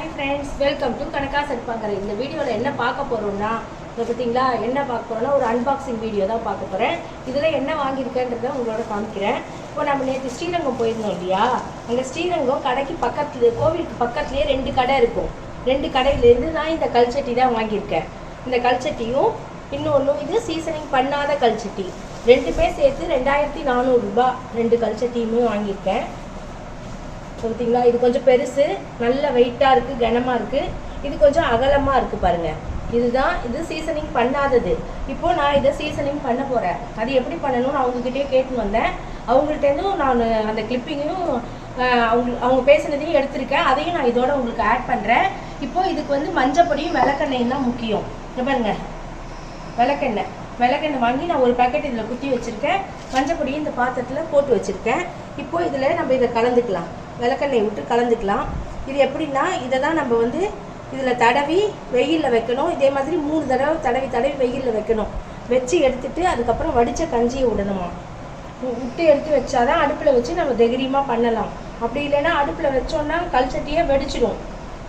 Hi friends welcome to கணக்கா சட்பாங்கரை இந்த வீடியோவில் என்ன பார்க்க போகிறோம்னா இதை பார்த்தீங்களா? என்ன பார்க்க போகிறோம்னா ஒரு அன்பாக்சிங் வீடியோ தான் பார்க்க போகிறேன் இதில் என்ன வாங்கியிருக்கேன்றத உங்களோட காமிக்கிறேன். இப்போ நம்ம நேற்று ஸ்ரீரங்கம் போயிருந்தோம் இல்லையா? அங்கே ஸ்ரீரங்கம் கடைக்கு பக்கத்தில் கோவிலுக்கு பக்கத்துலேயே ரெண்டு கடை இருக்கும். ரெண்டு கடையிலேருந்து நான் இந்த கல்ச்சட்டி தான் வாங்கியிருக்கேன். இந்த கல்ச்சட்டியும் இன்னொன்றும் இது சீசனிங் பண்ணாத கல்ச்சட்டி ரெண்டுமே சேர்த்து ரெண்டாயிரத்தி நானூறுரூபா ரெண்டு கல்ச்சட்டியுமே வாங்கியிருக்கேன். பார்த்தீங்களா இது கொஞ்சம் பெருசு நல்ல வெயிட்டாக இருக்குது கனமாக இருக்குது இது கொஞ்சம் அகலமாக இருக்குது பாருங்கள் இதுதான் இது சீசனிங் பண்ணாதது. இப்போ நான் இதை சீசனிங் பண்ண போகிறேன் அது எப்படி பண்ணணும்னு அவங்கக்கிட்டே கேட்டுன்னு வந்தேன். அவங்கள்ட்டேருந்தும் நான் அந்த கிளிப்பிங்கையும் அவங்க அவங்க பேசுனதையும் எடுத்திருக்கேன். அதையும் நான் இதோட உங்களுக்கு ஆட் பண்ணுறேன் இப்போ இதுக்கு வந்து மஞ்சப்பொடியும் விளக்கெண்ணெயும் தான் முக்கியம். பாருங்க. விளக்கெண்ணெய். விளக்கெண்ணெய் வாங்கி நான் ஒரு பேக்கெட் இதில் குத்தி வச்சுருக்கேன். மஞ்சப்பொடியும் இந்த பாத்திரத்தில் போட்டு வச்சுருக்கேன். இப்போ இதில் நம்ம இதை கலந்துக்கலாம். விளக்கெண்ணெய் விட்டு கலந்துக்கலாம். இது எப்படின்னா இதை தான் நம்ம வந்து இதில் தடவி வெயிலில் வைக்கணும். இதே மாதிரி மூணு தடவை தடவி தடவி வெயிலில் வைக்கணும். வச்சு எடுத்துட்டு அதுக்கப்புறம் வடித்த கஞ்சியை விடணுமா. விட்டு எடுத்து வச்சாதான் அடுப்பில் வச்சு நம்ம தைரியமாக பண்ணலாம். அப்படி இல்லைன்னா அடுப்பில் வச்சோன்னா கல் வெடிச்சிடும்.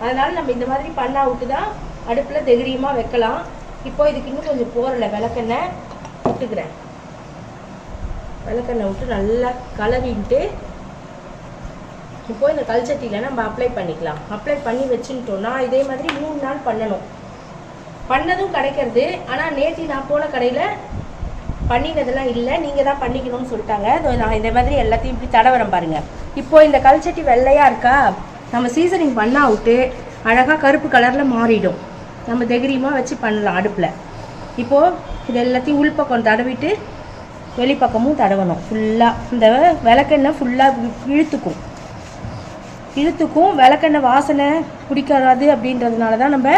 அதனால் நம்ம இந்த மாதிரி பண்ணா விட்டு தான் அடுப்பில் தைரியமாக வைக்கலாம். இப்போ இதுக்கு இன்னும் கொஞ்சம் போரல விளக்கெண்ணெய் விட்டுக்கிறேன் விளக்கெண்ணெய் விட்டு நல்லா கலரின்ட்டு இப்போ இந்த கல்ச்சட்டியில் நம்ம அப்ளை பண்ணிக்கலாம். அப்ளை பண்ணி வச்சுட்டோம்னா இதே மாதிரி மூணு நாள் பண்ணணும். பண்ணதும் கிடைக்கிறது. ஆனால் நேற்று நான் போன கடையில் பண்ணினதெல்லாம் இல்லை. நீங்கள் தான் பண்ணிக்கணும்னு சொல்லிட்டாங்க. நான் இந்த மாதிரி எல்லாத்தையும் இப்படி தடவரம் பாருங்கள் இப்போது இந்த கல்ச்சட்டி வெள்ளையாக இருக்கா? நம்ம சீசனிங் பண்ணா விட்டு அழகாக கருப்பு கலரில் மாறிடும். நம்ம தைரியமாக வச்சு பண்ணலாம் அடுப்பில். இப்போது இது எல்லாத்தையும் உள்பக்கம் தடவிட்டு வெளிப்பக்கமும் தடவணும். ஃபுல்லாக இந்த விளக்கெண்ணெய் ஃபுல்லாக இழுத்துக்கும். இழுத்துக்கும் விளக்கெண்ணெய் வாசனை குடிக்காது அப்படின்றதுனால தான் நம்ம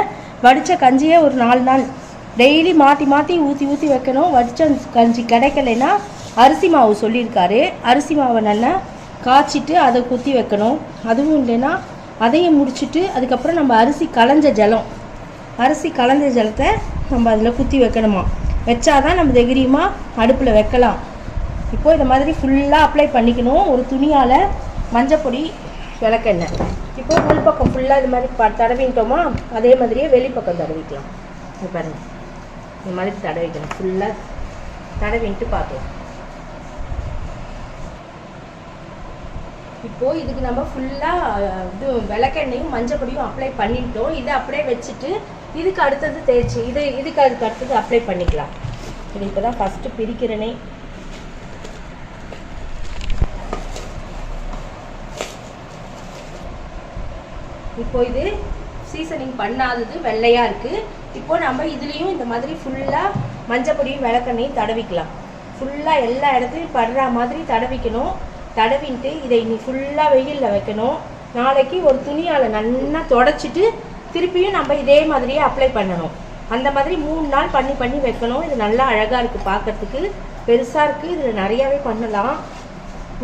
வடித்த கஞ்சியே ஒரு நாலு நாள் டெய்லி மாற்றி மாற்றி ஊற்றி ஊற்றி வைக்கணும். வடித்த கஞ்சி கிடைக்கலைன்னா அரிசி மாவு சொல்லியிருக்காரு. அரிசி மாவை நல்லா காய்ச்சிட்டு அதை குத்தி வைக்கணும். அதுவும் இல்லைன்னா அதையும் முடிச்சுட்டு அதுக்கப்புறம் நம்ம அரிசி களைஞ்ச ஜலம் அரிசி களைஞ்ச ஜலத்தை நம்ம அதில் குத்தி வைக்கணுமா? வச்சாதான் நம்ம தைரியமாக அடுப்பில் வைக்கலாம். இப்போது இந்த மாதிரி ஃபுல்லாக அப்ளை பண்ணிக்கணும். ஒரு துணியால் மஞ்சப்பொடி விளக்கெண்ணெய். இப்போ உள்பக்கம் ஃபுல்லாக இது மாதிரி ப தடவிட்டோமா அதே மாதிரியே வெளிப்பக்கம் தடவிக்கலாம். இது பாருங்க. இந்த மாதிரி தடவிக்கணும். ஃபுல்லாக தடவின்ட்டு பார்க்கலாம். இப்போது இதுக்கு நம்ம ஃபுல்லாக இது விளக்கெண்ணையும் மஞ்சப்பொடியும் அப்ளை பண்ணிட்டோம். இதை அப்படியே வச்சுட்டு இதுக்கு அடுத்தது தேய்ச்சி இது இதுக்கு அதுக்கு அடுத்தது அப்ளை பண்ணிக்கலாம். இது இப்போ தான் ஃபஸ்ட்டு பிரிக்கிறனே. இப்போ இது சீசனிங் பண்ணாதது வெள்ளையாக இருக்குது இப்போ நம்ம இதுலேயும் இந்த மாதிரி ஃபுல்லாக மஞ்சப்பொடியும் விளக்கெண்ணையும் தடவிக்கலாம். ஃபுல்லாக எல்லா இடத்துலையும் படுற மாதிரி தடவிக்கணும். தடவின்ட்டு இதை நீ ஃபுல்லாக வெயிலில் வைக்கணும். நாளைக்கு ஒரு துணியால் நல்லா தொடச்சிட்டு திருப்பியும் நம்ம இதே மாதிரியே அப்ளை பண்ணணும். அந்த மாதிரி மூணு நாள் பண்ணி பண்ணி வைக்கணும். இது நல்லா அழகாக இருக்குது பார்க்கறதுக்கு பெருசாக இருக்குது இதில் நிறையாவே பண்ணலாம்.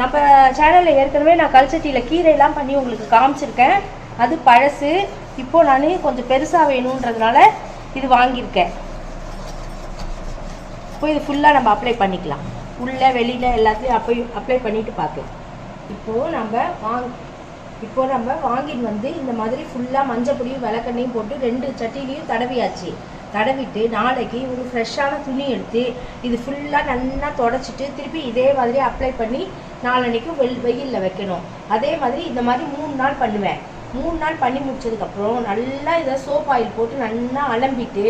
நம்ம சேனலில் ஏற்கனவே நான் கல்ச்சட்டியில் கீரையெல்லாம் பண்ணி உங்களுக்கு காமிச்சிருக்கேன். அது பழசு. இப்போ நான் கொஞ்சம் பெருசாக வேணுன்றதுனால இது வாங்கியிருக்கேன். இப்போ இது ஃபுல்லாக நம்ம அப்ளை பண்ணிக்கலாம். உள்ளே வெளியில் எல்லாத்தையும் அப்ளை அப்ளை பண்ணிட்டு பார்க்கலாம். இப்போது நம்ம வாங் இப்போ நம்ம வாங்கிட்டு வந்து இந்த மாதிரி ஃபுல்லாக மஞ்சள் பொடியும் விளக்கண்ணையும் போட்டு ரெண்டு சட்டிலையும் தடவியாச்சு. தடவிட்டு நாளைக்கு ஒரு ஃப்ரெஷ்ஷான துணி எடுத்து இது ஃபுல்லாக நல்லா தொடச்சிட்டு திருப்பி இதே மாதிரி அப்ளை பண்ணி நாளன்னைக்கு வெள் வெயிலில் வைக்கணும். அதே மாதிரி இந்த மாதிரி மூணு நாள் பண்ணுவேன். மூணு நாள் பண்ணி முடிச்சதுக்கப்புறம் நல்லா இதை சோப் ஆயில் போட்டு நல்லா அலம்பிட்டு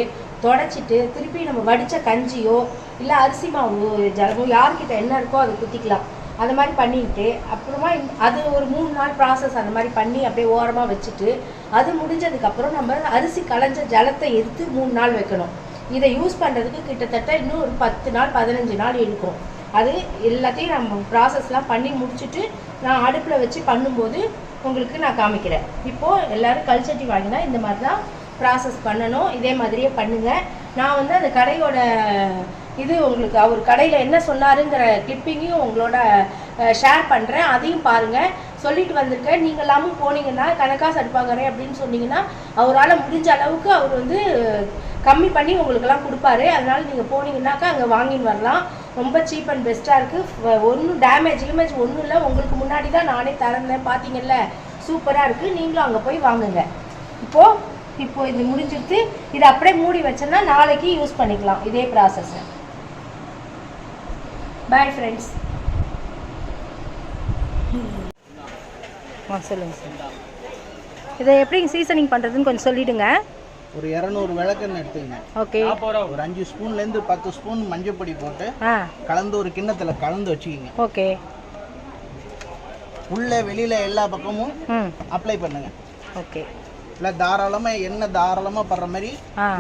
தொடச்சிட்டு திருப்பி நம்ம வடித்த கஞ்சியோ இல்லை அரிசி மாவு ஜலமோ யார்கிட்ட என்ன இருக்கோ அதை குத்திக்கலாம். அந்த மாதிரி பண்ணிட்டு அப்புறமா அது ஒரு மூணு நாள் ப்ராசஸ் அந்த மாதிரி பண்ணி அப்படியே ஓரமாக வச்சுட்டு அது முடிஞ்சதுக்கப்புறம் நம்ம அரிசி களைஞ்ச ஜலத்தை எடுத்து மூணு நாள் வைக்கணும். இதை யூஸ் பண்ணுறதுக்கு கிட்டத்தட்ட இன்னும் ஒரு பத்து நாள் பதினஞ்சு நாள் எடுக்கும். அது எல்லாத்தையும் நம்ம ப்ராசஸ்லாம் பண்ணி முடிச்சுட்டு நான் அடுப்பில் வச்சு பண்ணும்போது உங்களுக்கு நான் காமிக்கிறேன் இப்போது எல்லோரும் கல்ச்சட்டி வாங்கினா இந்த மாதிரி தான் ப்ராசஸ் பண்ணணும். இதே மாதிரியே பண்ணுங்கள் நான் வந்து அந்த கடையோட இது உங்களுக்கு அவர் கடையில் என்ன சொன்னாருங்கிற கிளிப்பிங்கையும் உங்களோட ஷேர் பண்ணுறேன் அதையும் பாருங்கள் சொல்லிட்டு வந்திருக்கேன் நீங்கள் எல்லாமும் போனீங்கன்னா கணக்கா சடுப்பாங்கறேன் அப்படின்னு சொன்னீங்கன்னா அவரால் முடிஞ்ச அளவுக்கு அவர் வந்து கம்மி பண்ணி உங்களுக்கெல்லாம் கொடுப்பாரு. அதனால் நீங்கள் போனீங்கன்னாக்கா அங்கே வாங்கின்னு வரலாம். ரொம்ப சீப் அண்ட் பெஸ்ட்டாக இருக்குது ஒன்றும் டேமேஜ் இமேஜ் ஒன்றும் இல்லை. உங்களுக்கு முன்னாடி தான் நானே திறந்தேன். பார்த்தீங்கல்ல சூப்பராக இருக்குது நீங்களும் அங்கே போய் வாங்குங்க. இப்போது இப்போ இது முடிஞ்சிருத்து இதை அப்படியே மூடி வச்சோன்னா நாளைக்கு யூஸ் பண்ணிக்கலாம். இதே ப்ராசஸ் பாய் ஃப்ரெண்ட்ஸ் ஆ சொல்லுங்கள் சார் இதை எப்படிங்க சீசனிங் பண்ணுறதுன்னு கொஞ்சம் சொல்லிவிடுங்க ஒரு இரநூறு விளக்கெண்ணெய் எடுத்துக்கங்க. ஓகே. ஒரு அஞ்சு ஸ்பூன்லேருந்து பத்து ஸ்பூன் மஞ்சள் பொடி போட்டு கலந்து ஒரு கிண்ணத்துல கலந்து வச்சுக்கிங்க. ஓகே. உள்ள வெளியில எல்லா பக்கமும் ம். அப்ளை பண்ணுங்க. ஓகே. இல்லை தாராளமா எண்ணெய் தாராளமா படுற மாதிரி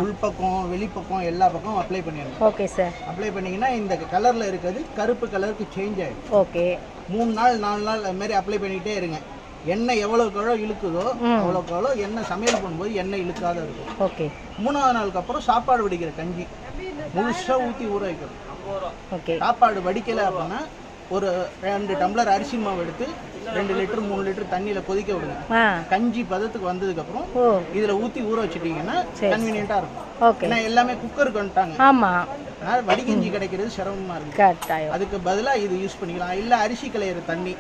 உள்பக்கம் வெளிப்பக்கம் எல்லா பக்கம் அப்ளை பண்ணிடணும் ஓகே சார். அப்ளை பண்ணீங்கன்னா இந்த கலர்ல இருக்கிறது கருப்பு கலருக்கு சேஞ்ச் ஆயிடும். ஓகே. மூணு நாள் நாலு நாள் அது மாதிரி அப்ளை பண்ணிட்டே இருங்க. எண்ணெய் எவ்வளோக்கு எவ்வளோ இழுக்குதோ அவ்வளோக்கு எவ்வளோ எண்ணெய் சமையல் பண்ணும்போது எண்ணெய் இழுக்காத இருக்கும். ஓகே. மூணாவது நாளுக்கு அப்புறம் சாப்பாடு வடிக்கிற கஞ்சி. முழுசா ஊற்றி ஊற வைக்கணும். ஓகே. சாப்பாடு வடிக்கலை அப்படின்னா ஒரு ரெண்டு டம்ளர் அரிசி மாவு எடுத்து ரெண்டு லிட்டர் மூணு லிட்டர் தண்ணியில் கொதிக்க விடுங்க. கஞ்சி பதத்துக்கு வந்ததுக்கப்புறம் ஓ. இதில் ஊற்றி ஊற வச்சுட்டீங்கன்னா கன்வீனியண்ட்டாக இருக்கும். ஏன்னா எல்லாமே குக்கருக்கு வந்துட்டாங்க. ஆமாம் அதனால் வடிகஞ்சி கிடைக்கிறது சிரமமாக இருக்கு. கட்டாயம். அதுக்கு பதிலாக இது யூஸ் பண்ணிக்கலாம். இல்லை அரிசி களையிற தண்ணி.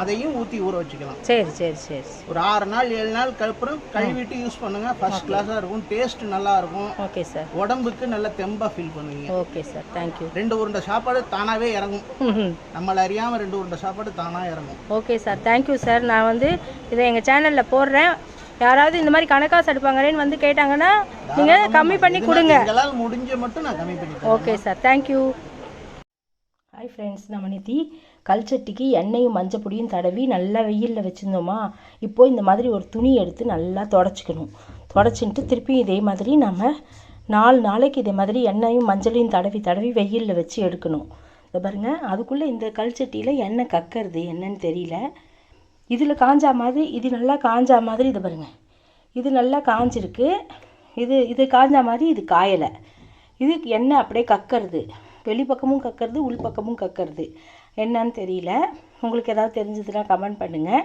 அதையும் ஊற்றி ஊற வச்சுக்கலாம். சரி சரி சரி. ஒரு ஆறு நாள் ஏழு நாள் அப்புறம் கழுவிட்டு யூஸ் பண்ணுங்க. ஃபர்ஸ்ட் கிளாஸாக இருக்கும். டேஸ்ட் நல்லா இருக்கும். ஓகே சார் உடம்புக்கு நல்ல தெம்பா ஃபீல் பண்ணுவீங்க. ஓகே சார் தேங்க்யூ ரெண்டு உருண்டை சாப்பாடு தானாவே இறங்கும். நம்மள அறியாம ரெண்டு உருண்டை சாப்பாடு தானா இறங்கும். ஓகே சார் தேங்க்யூ சார் நான் வந்து இதை எங்கள் சேனலில் போடுறேன். யாராவது இந்த மாதிரி கணக்காசு எடுப்பாங்களேன்னு வந்து கேட்டாங்கன்னா நீங்கள் கம்மி பண்ணி கொடுங்க. முடிஞ்ச மட்டும் நான் கம்மி பண்ணி. Okay sir thank you hi friends நம்ம நேத்தி கல்ச்சட்டிக்கு எண்ணெயும் மஞ்சள் பொடியும் தடவி நல்லா வெயிலில் வச்சுருந்தோமா? இப்போ இந்த மாதிரி ஒரு துணி எடுத்து நல்லா தொடச்சிக்கணும். தொடச்சின்ட்டு திருப்பி இதே மாதிரி நம்ம நாலு நாளைக்கு இதே மாதிரி எண்ணெயும் மஞ்சளையும் தடவி தடவி வெயிலில் வச்சு எடுக்கணும். இதை பாருங்க அதுக்குள்ளே இந்த கல்ச்சட்டியில் எண்ணெய் கக்கறது என்னன்னு தெரியல. இதில் காஞ்சா மாதிரி இது நல்லா காஞ்சா மாதிரி இது பாருங்கள் இது நல்லா காஞ்சிருக்கு. இது இது காஞ்சா மாதிரி இது காயலை. இது எண்ணெய் அப்படியே கக்கறது. வெளிப்பக்கமும் கக்கறது உள்பக்கமும் கக்கறது. என்னன்னு தெரியல. உங்களுக்கு ஏதாவது தெரிஞ்சதுன்னா கமெண்ட் பண்ணுங்கள்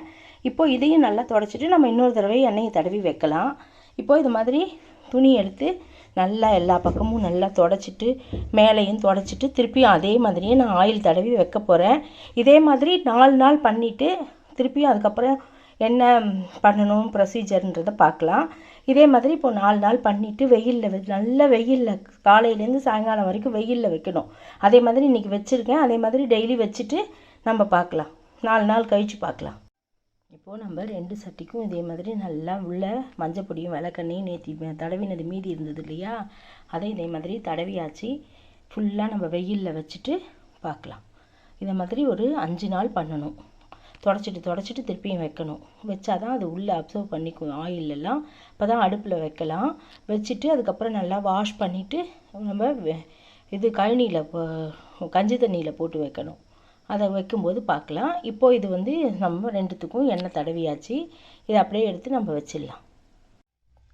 இப்போது இதையும் நல்லா தொடச்சிட்டு நம்ம இன்னொரு தடவை எண்ணெயை தடவி வைக்கலாம். இப்போது இது மாதிரி துணி எடுத்து நல்லா எல்லா பக்கமும் நல்லா தொடச்சிட்டு மேலேயும் தொடச்சிட்டு திருப்பியும் அதே மாதிரியே நான் ஆயில் தடவி வைக்க போகிறேன் இதே மாதிரி நாலு நாள் பண்ணிவிட்டு திருப்பியும் அதுக்கப்புறம் என்ன பண்ணணும் ப்ரொசீஜர்ன்றதை பார்க்கலாம். இதே மாதிரி இப்போ நாலு நாள் பண்ணிவிட்டு வெயிலில் நல்ல வெயிலில் காலையிலேருந்து சாயங்காலம் வரைக்கும் வெயிலில் வைக்கணும். அதே மாதிரி இன்றைக்கி வச்சுருக்கேன். அதே மாதிரி டெய்லி வச்சுட்டு நம்ம பார்க்கலாம். நாலு நாள் கழித்து பார்க்கலாம். இப்போது நம்ம ரெண்டு சட்டிக்கும் இதே மாதிரி நல்லா உள்ள மஞ்சள் பொடியும் நேற்றி தடவினது மீதி இருந்தது இல்லையா? அதை இதே மாதிரி தடவியாச்சு. ஃபுல்லாக நம்ம வெயிலில் வச்சுட்டு பார்க்கலாம். இதை மாதிரி ஒரு அஞ்சு நாள் பண்ணணும். தொடச்சிட்டு தொடச்சிட்டு திருப்பியும் வைக்கணும். வச்சாதான் அது உள்ளே அப்சர்வ் பண்ணிக்கும் ஆயிலெல்லாம் அப்போ தான் அடுப்பில் வைக்கலாம். வச்சுட்டு அதுக்கப்புறம் நல்லா வாஷ் பண்ணிவிட்டு நம்ம இது கழனியில் கஞ்சி தண்ணியில் போட்டு வைக்கணும். அதை வைக்கும்போது பார்க்கலாம். இப்போது இது வந்து நம்ம ரெண்டுத்துக்கும் எண்ணெய் தடவியாச்சு. இதை அப்படியே எடுத்து நம்ம வச்சிடலாம்.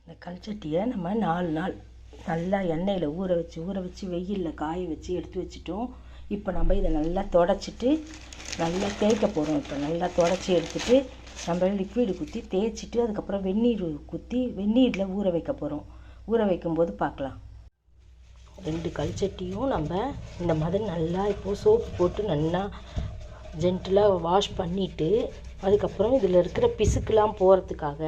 இந்த கல்ச்சட்டியை நம்ம நாலு நாள் நல்லா எண்ணெயில் ஊற வச்சு ஊற வச்சு வெயிலில் காய வச்சு எடுத்து வச்சிட்டோம். இப்போ நம்ம இதை நல்லா தொடச்சிட்டு நல்லா தேய்க்க போகிறோம் இப்போ. நல்லா தொடச்சி எடுத்துட்டு நம்ம லிக்விடு குத்தி தேய்ச்சிட்டு அதுக்கப்புறம் வெந்நீர் குத்தி வெந்நீரில் ஊற வைக்க போகிறோம் ஊற வைக்கும்போது பார்க்கலாம். ரெண்டு கல்ச்சட்டியும் நம்ம இந்த மாதிரி நல்லா இப்போது சோப்பு போட்டு நல்லா ஜென்டிலாக வாஷ் பண்ணிவிட்டு அதுக்கப்புறம் இதில் இருக்கிற பிசுக்கெலாம் போகிறதுக்காக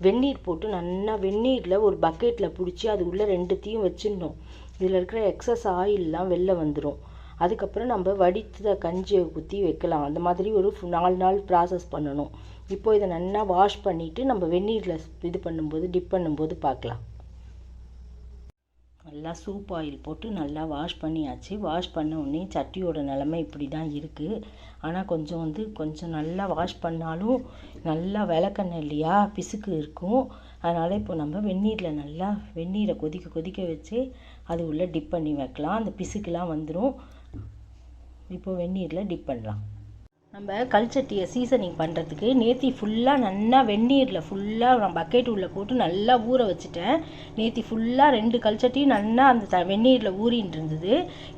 வெந்நீர் போட்டு நல்லா வெந்நீரில் ஒரு பக்கெட்டில் பிடிச்சி அது உள்ளே ரெண்டுத்தையும் வச்சிடணும். இதில் இருக்கிற எக்ஸஸ் ஆயிலெலாம் வெளில வந்துடும் அதுக்கப்புறம் நம்ம வடித்த கஞ்சியை ஊற்றி வைக்கலாம். அந்த மாதிரி ஒரு நாலு நாள் ப்ராசஸ் பண்ணணும். இப்போ இதை நல்லா வாஷ் பண்ணிவிட்டு நம்ம வெந்நீரில் இது பண்ணும்போது டிப் பண்ணும்போது பார்க்கலாம். நல்லா சூப் ஆயில் போட்டு நல்லா வாஷ் பண்ணியாச்சு. வாஷ் பண்ண உடனே சட்டியோட நிலமை இப்படி தான் இருக்குது ஆனால் கொஞ்சம் வந்து கொஞ்சம் நல்லா வாஷ் பண்ணாலும் நல்லா விளக்கெண்ணெய் இல்லையா? பிசுக்கு இருக்கும். அதனால் இப்போ நம்ம வெந்நீரில் நல்லா வெந்நீரை கொதிக்க கொதிக்க வச்சு அது உள்ளே டிப் பண்ணி வைக்கலாம். அந்த பிசுக்குலாம் வந்துடும் இப்போ வெந்நீரில் டிப் பண்ணலாம். நம்ம கல்ச்சட்டியை சீசனிங் பண்ணுறதுக்கு நேத்தி ஃபுல்லாக நல்லா வெந்நீரில் ஃபுல்லாக நான் பக்கெட் உள்ளே போட்டு நல்லா ஊற வச்சுட்டேன். நேத்தி ஃபுல்லாக ரெண்டு கல்ச்சட்டியும் நல்லா அந்த த வெந்நீரில் ஊறின்னு இருந்தது.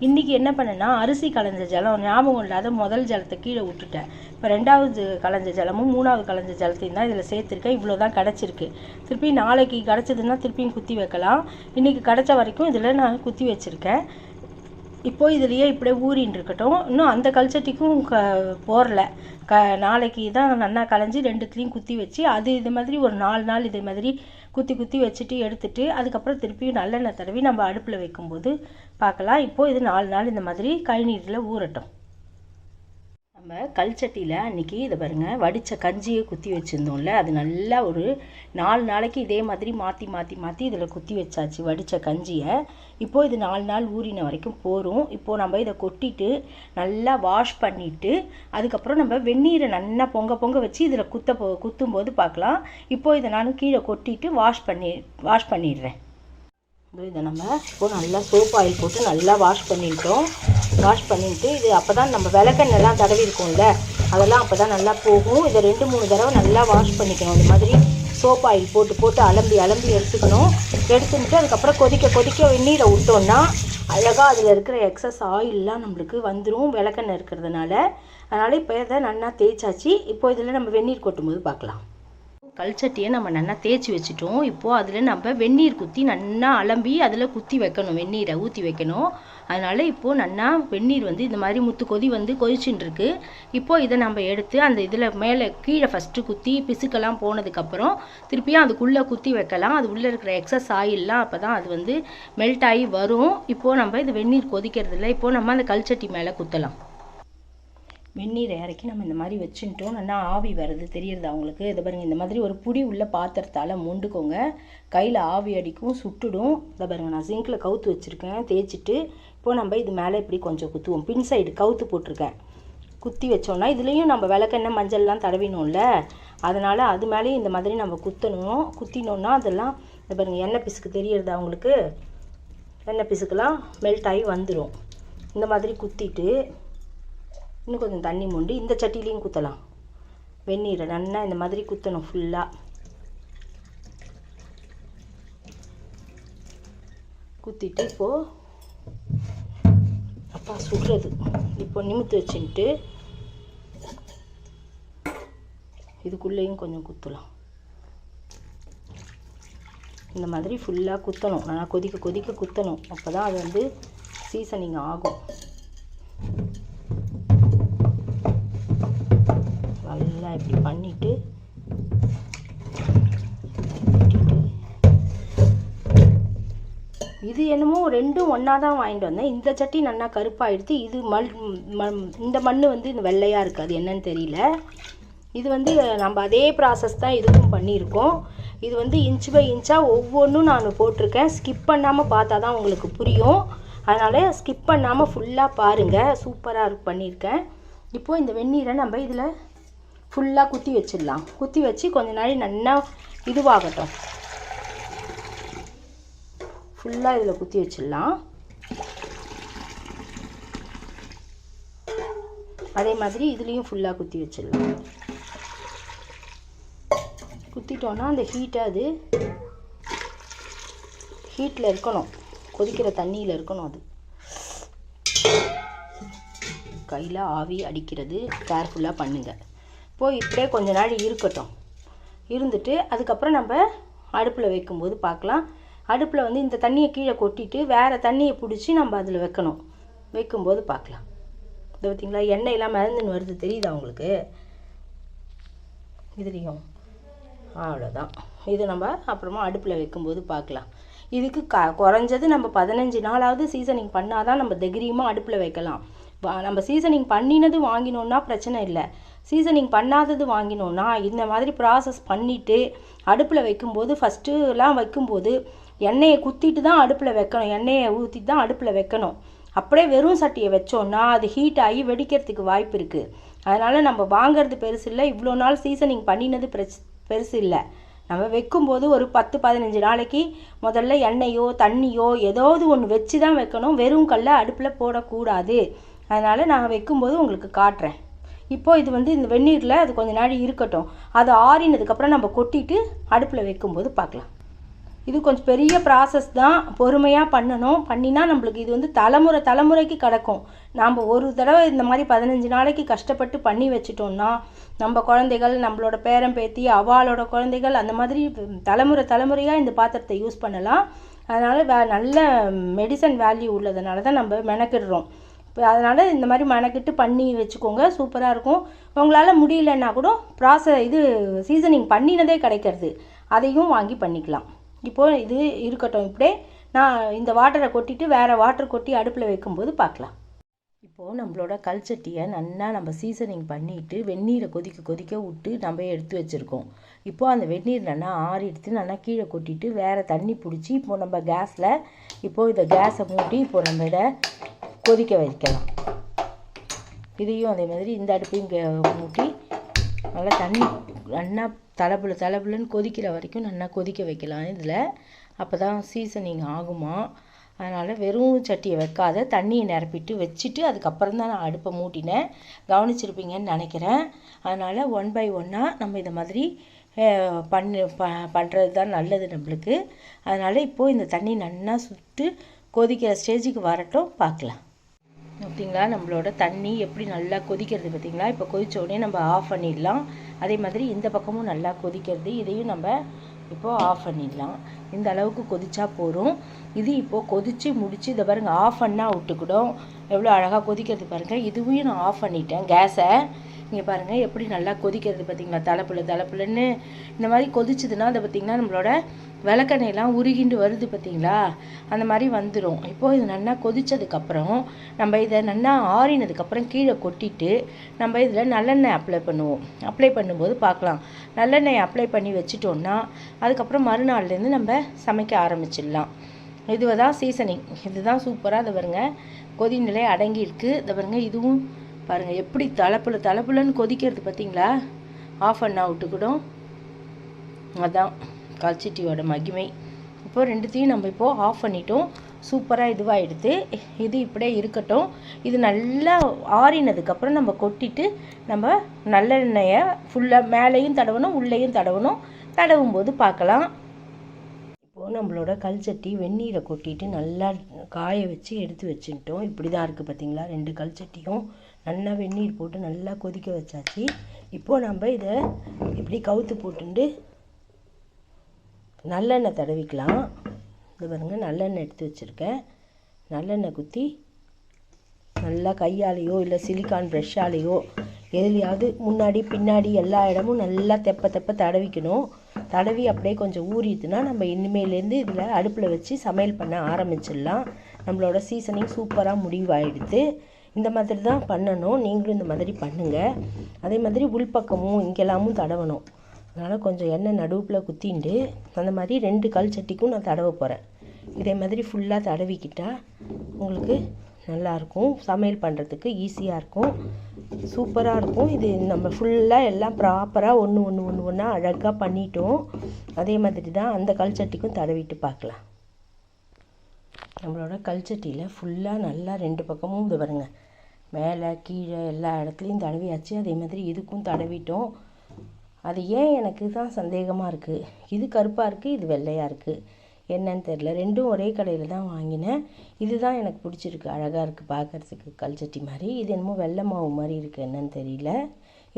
இன்றைக்கி என்ன பண்ணேன்னா அரிசி கலைஞ்ச ஜலம் ஞாபகம் இல்லாத முதல் ஜலத்தை கீழே விட்டுட்டேன் இப்போ ரெண்டாவது கலைஞ்ச ஜலமும் மூணாவது கலைஞ்ச ஜலத்தையும் தான் இதில் சேர்த்துருக்கேன். இவ்வளோ தான் கிடச்சிருக்கு. திருப்பி நாளைக்கு கிடச்சதுன்னா திருப்பியும் குத்தி வைக்கலாம். இன்றைக்கி கிடச்ச வரைக்கும் இதில் நான் குத்தி வச்சுருக்கேன். இப்போது இதுலேயே இப்படியே ஊறின்னு இருக்கட்டும். இன்னும் அந்த கல்ச்சட்டிக்கும் க போரல க நாளைக்கு தான் நல்லா களைஞ்சி ரெண்டுத்துலேயும் குத்தி வச்சு அது இது மாதிரி ஒரு நாலு நாள் இது மாதிரி குத்தி குத்தி வச்சுட்டு எடுத்துட்டு அதுக்கப்புறம் திருப்பியும் நல்லெண்ணெய் தடவி நம்ம அடுப்பில் வைக்கும்போது பார்க்கலாம் இப்போது இது நாலு நாள் இந்த மாதிரி கழிநீரில் ஊறட்டும். நம்ம கல்ச்சட்டியில் அன்றைக்கி இதை பாருங்கள் வடித்த கஞ்சியை குத்தி வச்சுருந்தோம்ல அது நல்லா ஒரு நாலு நாளைக்கு இதே மாதிரி மாற்றி மாற்றி மாற்றி இதில் குத்தி வச்சாச்சு வடித்த கஞ்சியை. இப்போது இது நாலு நாள் ஊறின வரைக்கும் போகும் இப்போது நம்ம இதை கொட்டிட்டு நல்லா வாஷ் பண்ணிவிட்டு அதுக்கப்புறம் நம்ம வெந்நீரை நல்லா பொங்க பொங்க வச்சு இதில் குத்த போ குத்தும்போது பார்க்கலாம். இப்போது இதை நான் கீழே கொட்டிட்டு வாஷ் பண்ணி வாஷ் பண்ணிடுறேன். இதை நம்ம இப்போது நல்லா சோப் ஆயில் போட்டு நல்லா வாஷ் பண்ணிட்டோம். வாஷ் பண்ணிவிட்டு இது அப்போ தான் நம்ம விளக்கெண்ணெல்லாம் தடவி இருக்கோம்ல அதெல்லாம் அப்போ தான் நல்லா போகும். இதை ரெண்டு மூணு தடவை நல்லா வாஷ் பண்ணிக்கணும். இந்த மாதிரி சோப் ஆயில் போட்டு போட்டு அலம்பி அலம்பி எடுத்துக்கணும். எடுத்துட்டு அதுக்கப்புறம் கொதிக்க கொதிக்க வெந்நீரை விட்டோன்னா அழகாக அதில் இருக்கிற எக்ஸஸ் ஆயிலெலாம் நம்மளுக்கு வந்துடும் விளக்கெண்ணெய் இருக்கிறதுனால. அதனால் இப்போ இதை நல்லா தேய்ச்சாச்சு. இப்போ இதில் நம்ம வெந்நீர் கொட்டும் போது பார்க்கலாம். கல்ச்சட்டியை நம்ம நல்லா தேய்ச்சி வச்சுட்டோம். இப்போது அதில் நம்ம வெந்நீர் குத்தி நல்லா அலம்பி அதில் குத்தி வைக்கணும். வெந்நீரை ஊற்றி வைக்கணும். அதனால் இப்போது நல்லா வெந்நீர் வந்து இந்த மாதிரி முத்து கொதி வந்து கொதிச்சுட்டுருக்கு. இப்போது இதை நம்ம எடுத்து அந்த இதில் மேலே கீழே ஃபஸ்ட்டு குத்தி பிசுக்கெல்லாம் போனதுக்கப்புறம் திருப்பியும் அதுக்குள்ளே குத்தி வைக்கலாம். அது உள்ளே இருக்கிற எக்ஸஸ் ஆயில்லாம் அப்போ தான் அது வந்து மெல்ட் ஆகி வரும். இப்போது நம்ம இது வெந்நீர் கொதிக்கிறதில்ல. இப்போது நம்ம அந்த கல்ச்சட்டி மேலே குத்தலாம். வெந்நீரை இறக்கி நம்ம இந்த மாதிரி வச்சுட்டோம் நல்லா ஆவி வருது. தெரியுறது அவங்களுக்கு. இதை பாருங்கள் இந்த மாதிரி ஒரு புடி உள்ள பாத்திரத்தால் மூண்டுக்கோங்க. கையில் ஆவி அடிக்கும் சுட்டுடும். இதை பாருங்க நான் சிங்கில் கவுத்து வச்சுருக்கேன். தேய்ச்சிட்டு இப்போ நம்ம இது மேலே இப்படி கொஞ்சம் குத்துவோம். பின் சைடு கவுத்து போட்டிருக்கேன். குத்தி வச்சோம்னா இதுலேயும் நம்ம விளக்கெண்ணெய் மஞ்சள்லாம் தடவினோம்ல அதனால் அது மேலேயும் இந்த மாதிரி நம்ம குத்தணும். குத்தினோன்னா அதெல்லாம் இந்த பாருங்கள் எண்ணெய் பிசுக்கு தெரியறது அவங்களுக்கு? எண்ணெய் பிசுக்கெலாம் மெல்ட் ஆகி வந்துடும் இந்த மாதிரி குத்திட்டு இன்னும் கொஞ்சம் தண்ணி மொண்டு இந்த சட்டிலையும் குத்தலாம். வெந்நீரை நல்லா இந்த மாதிரி குத்தணும் ஃபுல்லாக குத்திட்டு இப்போது அப்பா சுடுறது. இப்போ நிமித்து வச்சுட்டு இதுக்குள்ளேயும் கொஞ்சம் குத்தலாம். இந்த மாதிரி ஃபுல்லாக குத்தணும். நல்லா கொதிக்க கொதிக்க குத்தணும். அப்போ தான் அது வந்து சீசனிங் ஆகும். நல்லா இப்படி பண்ணிவிட்டு இது என்னமோ ரெண்டும் ஒன்றா தான் வாங்கிட்டு வந்தேன். இந்த சட்டி நல்லா கருப்பாயிடுத்து இது மல் மண் இந்த மண் வந்து இந்த வெள்ளையாக இருக்காது என்னன்னு தெரியல. இது வந்து நம்ம அதே ப்ராசஸ் தான் இதுக்கும் பண்ணியிருக்கோம். இது வந்து இன்ச் பை இன்ச்சாக ஒவ்வொன்றும் நான் போட்டிருக்கேன். ஸ்கிப் பண்ணாமல் பார்த்தா தான் உங்களுக்கு புரியும். அதனால் ஸ்கிப் பண்ணாமல் ஃபுல்லாக பாருங்கள் சூப்பராக பண்ணியிருக்கேன். இப்போது இந்த வெந்நீரை நம்ம இதில் ஃபுல்லாக குத்தி வச்சிடலாம். குத்தி வச்சு கொஞ்ச நாள் நல்லா இதுவாகட்டும். ஃபுல்லாக இதில் குத்தி வச்சிடலாம். அதே மாதிரி இதுலேயும் ஃபுல்லாக குத்தி வச்சிடலாம். குத்திட்டோன்னா அந்த ஹீட்டை அது ஹீட்டில் இருக்கணும். கொதிக்கிற தண்ணியில் இருக்கணும் அது. கையில் ஆவி அடிக்கிறது கேர்ஃபுல்லாக பண்ணுங்கள் போய் இப்படியே கொஞ்ச நாள் இருக்கட்டும். இருந்துட்டு அதுக்கப்புறம் நம்ம அடுப்பில் வைக்கும்போது பார்க்கலாம். அடுப்பில் வந்து இந்த தண்ணியை கீழே கொட்டிட்டு வேறு தண்ணியை பிடிச்சி நம்ம அதில் வைக்கணும். வைக்கும்போது பார்க்கலாம். இது பார்த்தீங்களா எண்ணெயெல்லாம் மிதந்துன்னு வருது. தெரியுதா உங்களுக்கு? இதுலேயும் அவ்வளோதான் இது நம்ம அப்புறமா அடுப்பில் வைக்கும்போது பார்க்கலாம். இதுக்கு க குறைஞ்சது நம்ம பதினஞ்சு நாளாவது சீசனிங் பண்ணால் தான் நம்ம தைரியமாக அடுப்பில் வைக்கலாம். வா- நம்ம சீசனிங் பண்ணினது வாங்கினோன்னா பிரச்சனை இல்லை. சீசனிங் பண்ணாதது வாங்கினோன்னா இந்த மாதிரி ப்ராசஸ் பண்ணிவிட்டு அடுப்பில் வைக்கும்போது ஃபஸ்ட்டுலாம் வைக்கும்போது எண்ணெயை குத்திட்டு தான் அடுப்பில் வைக்கணும். எண்ணெயை ஊற்றிட்டு தான் அடுப்பில் வைக்கணும். அப்படியே வெறும் சட்டியை வச்சோன்னா அது ஹீட் ஆகி வெடிக்கிறதுக்கு வாய்ப்பு இருக்குது அதனால் நம்ம வாங்குறது பெருசு இல்லை. இவ்வளோ நாள் சீசனிங் பண்ணினது பெருசு பெருசு இல்லை. நம்ம வைக்கும்போது ஒரு பத்து பதினஞ்சு நாளைக்கு முதல்ல எண்ணெயோ தண்ணியோ ஏதாவது ஒன்று வச்சு தான் வைக்கணும். வெறும் கல்லை அடுப்பில் போடக்கூடாது. அதனால் நான் வைக்கும்போது உங்களுக்கு காட்டுறேன். இப்போது இது வந்து இந்த வெந்நீரில் அது கொஞ்ச நாள் இருக்கட்டும். அது ஆறினதுக்கப்புறம் நம்ம கொட்டிட்டு அடுப்பில் வைக்கும்போது பார்க்கலாம். இது கொஞ்சம் பெரிய ப்ராசஸ் தான். பொறுமையாக பண்ணணும். பண்ணினா நம்மளுக்கு இது வந்து தலைமுறை தலைமுறைக்கு கிடக்கும். நாம் ஒரு தடவை இந்த மாதிரி பதினஞ்சு நாளைக்கு கஷ்டப்பட்டு பண்ணி வச்சிட்டோம்னா நம்ம குழந்தைகள் நம்மளோட பேரன் பேத்தி அவளோட குழந்தைகள் அந்த மாதிரி தலைமுறை தலைமுறையாக இந்த பாத்திரத்தை யூஸ் பண்ணலாம். அதனால் வே நல்ல மெடிசன் வேல்யூ உள்ளதுனால தான் நம்ம மெனக்கிடுறோம். அதனால் இந்த மாதிரி மெனக்கிட்டு பண்ணி வச்சுக்கோங்க சூப்பராக இருக்கும். உங்களால் முடியலன்னா கூட ப்ராசஸ் இது சீசனிங் பண்ணினதே கிடைக்கிறது. அதையும் வாங்கி பண்ணிக்கலாம். இப்போது இது இருக்கட்டும் இப்படியே. நான் இந்த வாட்டரை கொட்டிட்டு வேறு வாட்டர் கொட்டி அடுப்பில் வைக்கும்போது பார்க்கலாம். இப்போது நம்மளோட கல்ச்சட்டியை நல்லா நம்ம சீசனிங் பண்ணிவிட்டு வெந்நீரை கொதிக்க கொதிக்க விட்டு நம்ம எடுத்து வச்சுருக்கோம். இப்போது அந்த வெந்நீர் நல்லா ஆறி எடுத்து நல்லா கீழே கொட்டிட்டு வேறு தண்ணி பிடிச்சி இப்போது நம்ம கேஸில் இப்போது இதை கேஸை மூட்டி இப்போ நம்ம இதை கொதிக்க வைக்கலாம். இதையும் அதே மாதிரி இந்த அடுப்பையும் மூட்டி நல்லா தண்ணி நல்லா தலைப்புல தலைப்புலன்னு கொதிக்கிற வரைக்கும் நல்லா கொதிக்க வைக்கலாம் இதில். அப்போ தான் சீசனிங் ஆகுமா. அதனால் வெறும் சட்டியை வைக்காத தண்ணியை நிரப்பிட்டு வச்சுட்டு அதுக்கப்புறம் தான் நான் அடுப்பை மூட்டினேன். கவனிச்சிருப்பீங்கன்னு நினைக்கிறேன். அதனால் ஒன் பை ஒன்னாக நம்ம இதை மாதிரி பண்ணு ப பண்ணுறது தான் நல்லது நம்மளுக்கு. அதனால் இப்போது இந்த தண்ணி நல்லா சுட்டு கொதிக்கிற ஸ்டேஜுக்கு வரட்டும் பார்க்கலாம். பார்த்தீங்களா நம்மளோட தண்ணி எப்படி நல்லா கொதிக்கிறது பார்த்தீங்களா? இப்போ கொதித்த உடனே நம்ம ஆஃப் பண்ணிடலாம். அதே மாதிரி இந்த பக்கமும் நல்லா கொதிக்கிறது. இதையும் நம்ம இப்போது ஆஃப் பண்ணிடலாம். இந்த அளவுக்கு கொதிச்சா போதும். இது இப்போது கொதித்து முடித்து இதை பாருங்கள் ஆஃப் பண்ணால் விட்டுக்கிடும். எவ்வளோ அழகாக கொதிக்கிறது பாருங்கள் இதுவும் நான் ஆஃப் பண்ணிட்டேன். கேஸை இங்கே பாருங்கள் எப்படி நல்லா கொதிக்கிறது பார்த்தீங்களா தலைப்புல தலைப்புலன்னு இந்த மாதிரி கொதிச்சதுன்னா அதை பார்த்தீங்கன்னா நம்மளோட விளக்கெண்ணெயெல்லாம் உருகிண்டு வருது பார்த்தீங்களா அந்த மாதிரி வந்துடும் இப்போது இது நல்லா கொதிச்சதுக்கப்புறம் நம்ம இதை நல்லா ஆறினதுக்கப்புறம் கீழே கொட்டிட்டு நம்ம இதில் நல்லெண்ணெய் அப்ளை பண்ணுவோம். அப்ளை பண்ணும்போது பார்க்கலாம். நல்லெண்ணெய் அப்ளை பண்ணி வச்சிட்டோம்னா அதுக்கப்புறம் மறுநாள்லேருந்து நம்ம சமைக்க ஆரம்பிச்சிடலாம். இதுவை தான் சீசனிங் இதுதான் சூப்பராக இதை பாருங்க. கொதி நிலை அடங்கி இதை பாருங்க இதுவும் பாருங்கள் எப்படி தலைப்புல தலைப்புலன்னு கொதிக்கிறது பார்த்தீங்களா ஆஃப் பண்ணா விட்டுக்கிடும் அதான் கல்ச்சிட்டியோட மகிமை. இப்போ ரெண்டுத்தையும் நம்ம இப்போது ஆஃப் பண்ணிட்டோம். சூப்பராக இதுவாக எடுத்து இது இப்படியே இருக்கட்டும். இது நல்லா ஆறினதுக்கப்புறம் நம்ம கொட்டிட்டு நம்ம நல்லெண்ணெயை ஃபுல்லாக மேலேயும் தடவணும் உள்ளேயும் தடவணும். தடவும் போது பார்க்கலாம். இப்போது நம்மளோட கல்சட்டி வெந்நீரை கொட்டிட்டு நல்லா காய வச்சு எடுத்து வச்சுட்டோம் இப்படி தான் இருக்குது பார்த்தீங்களா ரெண்டு கல்சட்டியும். நல்லா வெந்நீர் போட்டு நல்லா கொதிக்க வச்சாச்சு. இப்போது நம்ம இதை இப்படி கவுத்து போட்டுண்டு நல்லெண்ணெய் தடவிக்கலாம். இது பாருங்க நல்லெண்ணெய் எடுத்து வச்சுருக்கேன். நல்லெண்ணெய் குத்தி நல்லா கையாலேயோ இல்லை சிலிக்கான் ப்ரெஷ்ஷாலேயோ எதுலையாவது முன்னாடி பின்னாடி எல்லா இடமும் நல்லா தெப்ப தெப்ப தடவிக்கணும். தடவி அப்படியே கொஞ்சம் ஊறிட்டுனா நம்ம இனிமேலேருந்து இதில் அடுப்பில் வச்சு சமையல் பண்ண ஆரம்பிச்சிடலாம். நம்மளோட சீசனிங் சூப்பராக முடிவாயிடுது. இந்த மாதிரி தான் பண்ணணும். நீங்களும் இந்த மாதிரி பண்ணுங்கள் அதே மாதிரி உள்பக்கமும் இங்கெல்லாமும் தடவணும். அதனால் கொஞ்சம் எண்ணெய் நடுவில் குத்திண்டு அந்த மாதிரி ரெண்டு கல் சட்டிக்கும் நான் தடவ போகிறேன் இதே மாதிரி ஃபுல்லாக தடவிக்கிட்டால் உங்களுக்கு நல்லாயிருக்கும் சமையல் பண்ணுறதுக்கு ஈஸியாக இருக்கும். சூப்பராக இருக்கும். இது நம்ம ஃபுல்லாக எல்லாம் ப்ராப்பராக ஒன்று ஒன்று ஒன்று ஒன்றா அழகாக பண்ணிட்டோம். அதே மாதிரி தான் அந்த கல் சட்டிக்கும் தடவிட்டு பார்க்கலாம். நம்மளோட கல்ச்சட்டியில் ஃபுல்லாக நல்லா ரெண்டு பக்கமும் இது பாருங்க. மேலே கீழே எல்லா இடத்துலையும் தடவியாச்சு. அதே மாதிரி இதுக்கும் தடவிட்டோம். அது ஏன் எனக்கு தான் சந்தேகமாக இருக்குது இது கருப்பாக இருக்குது இது வெள்ளையாக இருக்குது என்னன்னு தெரில ரெண்டும் ஒரே கடையில் தான் வாங்கினேன். இதுதான் எனக்கு பிடிச்சிருக்கு. அழகாக இருக்குது பார்க்கறதுக்கு கல்ச்சட்டி மாதிரி. இது என்னமோ வெள்ளை மாவு மாதிரி இருக்குது என்னன்னு தெரியல.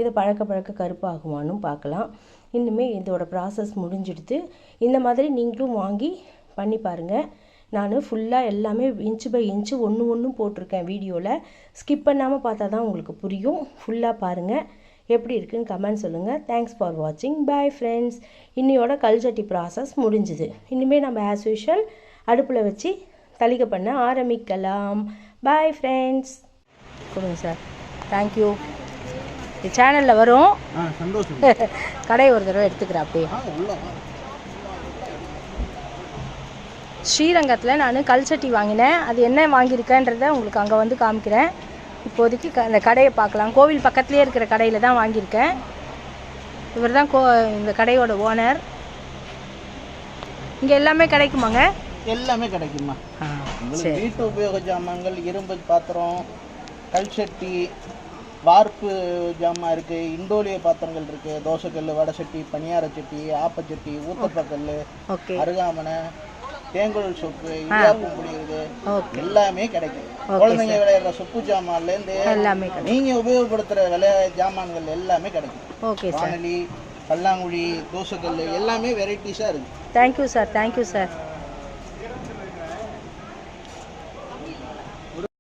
இதை பழக்க பழக்க கருப்பாகுமான்னு பார்க்கலாம் இன்னுமே இதோட ப்ராசஸ் முடிஞ்சிடுது. இந்த மாதிரி நீங்களும் வாங்கி பண்ணி பாருங்கள் நான் ஃபுல்லாக எல்லாமே இன்ச்சு பை இன்ச்சு ஒன்று ஒன்றும் போட்டிருக்கேன் வீடியோவில் ஸ்கிப் பண்ணாமல் பார்த்தா தான் உங்களுக்கு புரியும். ஃபுல்லாக பாருங்கள் எப்படி இருக்குன்னு கமெண்ட் சொல்லுங்கள் தேங்க்ஸ் ஃபார் வாட்சிங் பை ஃப்ரெண்ட்ஸ் இன்னையோட கல்ச்சட்டி ப்ராசஸ் முடிஞ்சுது. இனிமேல் நம்ம ஆஸ் யூஷுவல் அடுப்பில் வச்சு தளிக்க பண்ண ஆரம்பிக்கலாம். பை ஃப்ரெண்ட்ஸ் கொடுங்க சார் தேங்க்யூ சேனலில் வரும். கடையை ஒரு தடவை எடுத்துக்கிறேன் அப்படியே. ஸ்ரீரங்கத்தில் நான் கல்சட்டி வாங்கினேன். அது என்ன வாங்கியிருக்கேன்றதை உங்களுக்கு அங்கே வந்து காமிக்கிறேன். இப்போதைக்கு க அந்த கடையை பார்க்கலாம். கோவில் பக்கத்துலேயே இருக்கிற கடையில் தான் வாங்கியிருக்கேன். இவர் தான் கோ இந்த கடையோட ஓனர். இங்கே எல்லாமே கிடைக்குமாங்க? எல்லாமே கிடைக்குமா வீட்டு உபயோக ஜாமான்கள் இரும்பு பாத்திரம் கல் சட்டி வார்ப்பு ஜாமான் இருக்கு இண்டோலிய பாத்திரங்கள் இருக்கு தோசைக்கல் வடை சட்டி பணியார சட்டி ஆப்பச்சட்டி ஊத்தப்பக்கல் அருகாமனை தேங்குழல் சொப்பு இடியாப்பம் புளியுது எல்லாமே கிடைக்கும். குழந்தைங்க விளையாடுற சொப்பு ஜாமான்ல இருந்து எல்லாமே நீங்க உபயோகப்படுத்துற விளையா ஜாமான்கள் எல்லாமே கிடைக்கும். ஓகே வானொலி பல்லாங்குழி தோசைக்கல் எல்லாமே வெரைட்டிஸா இருக்கு. Thank you sir thank you sir